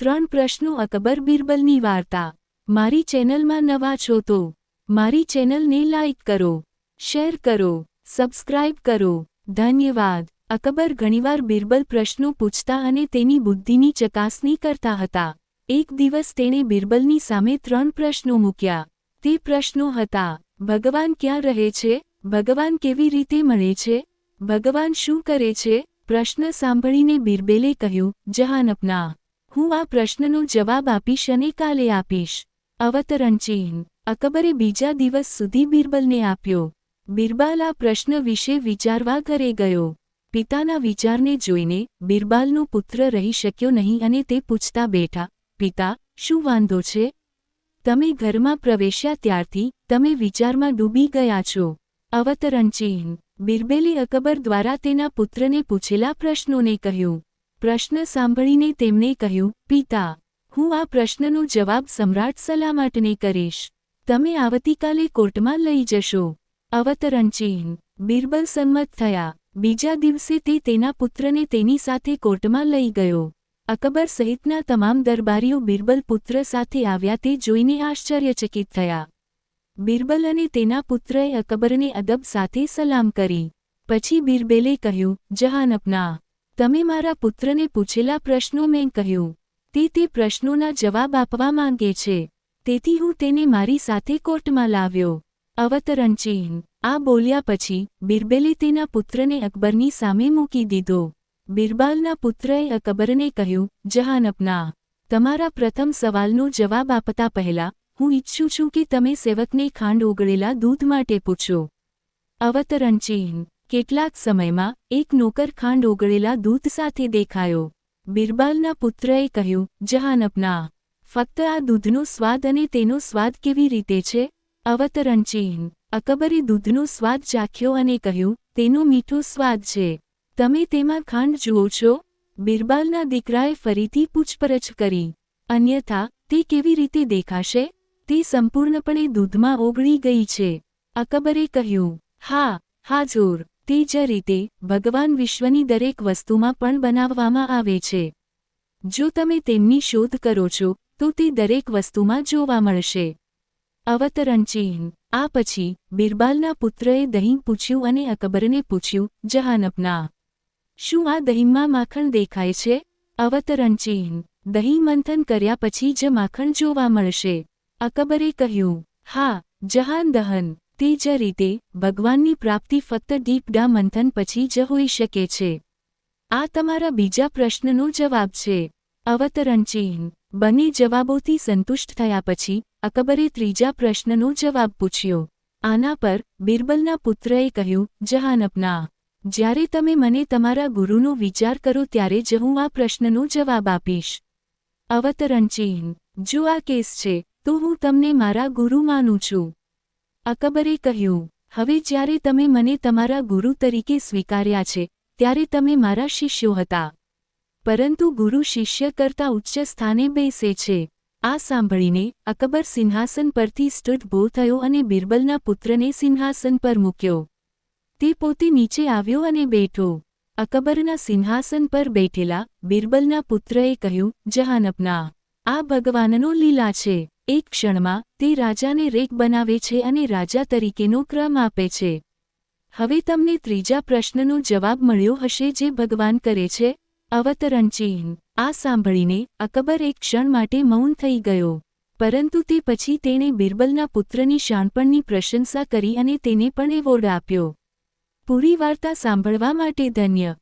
ત્રણ પ્રશ્નો અકબર બિરબલની વાર્તા. મારી ચેનલમાં નવા છો તો મારી ચેનલને લાઇક કરો, શેર કરો, સબસ્ક્રાઇબ કરો. ધન્યવાદ. અકબર ઘણીવાર બિરબલ પ્રશ્નો પૂછતા અને તેની બુદ્ધિની ચકાસણી કરતા હતા. એક દિવસ તેણે બિરબલની સામે ત્રણ પ્રશ્નો મૂક્યા. તે પ્રશ્નો હતા, ભગવાન ક્યાં રહે છે? ભગવાન કેવી રીતે મળે છે? ભગવાન શું કરે છે? પ્રશ્ન સાંભળીને બિરબેલે કહ્યું જહાનપના હું આ પ્રશ્નનો જવાબ આપીશ અને કાલે આપીશ. અવતરણ ચિહ્ન. અકબરે બીજા દિવસ સુધી બિરબલને આપ્યો. બિરબાલ આ પ્રશ્ન વિશે વિચારવા ઘરે ગયો. પિતાના વિચારને જોઈને બિરબાલનો પુત્ર રહી શક્યો નહીં અને તે પૂછતા બેઠા, પિતા, શું વાંધો છે? તમે ઘરમાં પ્રવેશ્યા ત્યારથી તમે વિચારમાં ડૂબી ગયા છો. અવતરણ ચિહ્ન. બિરબેલે અકબર દ્વારા તેના પુત્રને પૂછેલા પ્રશ્નોને કહ્યું પ્રશ્ન સાંભળીને તેમણે કહ્યું, પિતા, હું આ પ્રશ્નનો જવાબ સમ્રાટ સલામતને કરીશ. તમે આવતીકાલે કોર્ટમાં લઈ જશો. અવતરણ ચિહ્ન, બિરબલ સંમત થયા. બીજા દિવસે તે તેના પુત્રને તેની સાથે કોર્ટમાં લઈ ગયો. અકબર સહિતના તમામ દરબારીઓ બિરબલ પુત્ર સાથે આવ્યા તે જોઈને આશ્ચર્યચકિત થયા. બિરબલ અને તેના પુત્રએ અકબરને અદબ સાથે સલામ કરી. પછી બિરબેલે કહ્યું જહાનપના તમે મારા પુત્રને પૂછેલા પ્રશ્નો મેં કહ્યું. તે તે પ્રશ્નોના જવાબ આપવા માંગે છે. તેથી હું તેને મારી સાથે કોર્ટમાં લાવ્યો. અવતરણચિહ્ન આ બોલ્યા પછી, બિરબેલે તેના પુત્રને અકબરની સામે મૂકી દીધો. બિરબાલના પુત્રએ અકબરને કહ્યું જહાનપના તમારા પ્રથમ સવાલનો જવાબ આપતા પહેલા, હું ઈચ્છું છું કે તમે સેવકને ખાંડ ઓગળેલા દૂધ માટે પૂછો. અવતરણ ચિહ્ન કેટલાક સમયમાં, એક નોકર ખાંડ ઓગળેલા દૂધ સાથે દેખાયો. બિરબાલના પુત્રએ કહ્યું જહાન અપના ફક્ત આ દૂધનો સ્વાદ અને તેનો સ્વાદ કેવી રીતે છે? અવતરણ અકબરે દૂધનો સ્વાદ ચાખ્યો અને કહ્યું, તેનો મીઠો સ્વાદ છે. તમે તેમાં ખાંડ જુઓ છો? બિરબાલના દીકરાએ ફરીથી પૂછપરછ કરી. અન્યથા, તે કેવી રીતે દેખાશે? તે સંપૂર્ણપણે દૂધમાં ઓગળી ગઈ છે. અકબરે કહ્યું, હા, હાજુર તે જ રીતે, ભગવાન વિશ્વની દરેક વસ્તુમાં પણ બનાવવામાં આવે છે. જો તમે તેમની શોધ કરો છો, તો તે દરેક વસ્તુમાં જોવા મળશે. અવતરણ ચિહ્ન. આ પછી, બિરબાલના પુત્રએ દહીં પૂછ્યું અને અકબરને પૂછ્યું, જહાનપના, શું આ દહીંમાં માખણ દેખાય છે? અવતરણ ચિહ્ન. દહીં મંથન કર્યા પછી જ માખણ જોવા મળશે. અકબરે કહ્યું, હા, જહાન દહન. તે જ રીતે, ભગવાનની પ્રાપ્તિ ફક્ત દીપડા મંથન પછી જ હોઈ શકે છે. આ તમારા બીજા પ્રશ્નનો જવાબ છે. અવતરણ ચિહ્ન. બંને જવાબોથી સંતુષ્ટ થયા પછી, અકબરે ત્રીજા પ્રશ્નનો જવાબ પૂછ્યો. આના પર, બિરબલના પુત્રએ કહ્યું, જહાનપના, જ્યારે તમે મને તમારા ગુરુનો વિચાર કરો ત્યારે જ હું આ પ્રશ્નનો જવાબ આપીશ. અવતરણ ચિહ્ન. જો આ કેસ છે, તો હું તમને મારા ગુરુ માનું છું. અકબરે કહ્યું, હવે જ્યારે તમે મને તમારા ગુરુ તરીકે સ્વીકાર્યા છે, ત્યારે તમે મારા શિષ્યો હતા. પરંતુ ગુરુ શિષ્ય કરતા ઉચ્ચ સ્થાને બેસે છે. આ સાંભળીને અકબર સિંહાસન પરથી સ્ટુટ ભો થયો અને બિરબલના પુત્રને સિંહાસન પર મૂક્યો. તે પોતે નીચે આવ્યો અને બેઠો. અકબરના સિંહાસન પર બેઠેલા બિરબલના પુત્રએ કહ્યું, જહાનપના, આ ભગવાનનો લીલા છે. એક ક્ષણમાં, તે રાજાને રેક બનાવે છે અને રાજા તરીકેનો ક્રમ આપે છે. હવે તમને ત્રીજા પ્રશ્નનો જવાબ મળ્યો હશે જે ભગવાન કરે છે, અવતરણ ચિહ્ન. આ સાંભળીને અકબર એક ક્ષણ માટે મૌન થઈ ગયો. પરંતુ તે પછી તેણે બિરબલના પુત્રની શાણપણની પ્રશંસા કરી અને તેને પણ એવોર્ડ આપ્યો. પૂરી વાર્તા સાંભળવા માટે ધન્ય.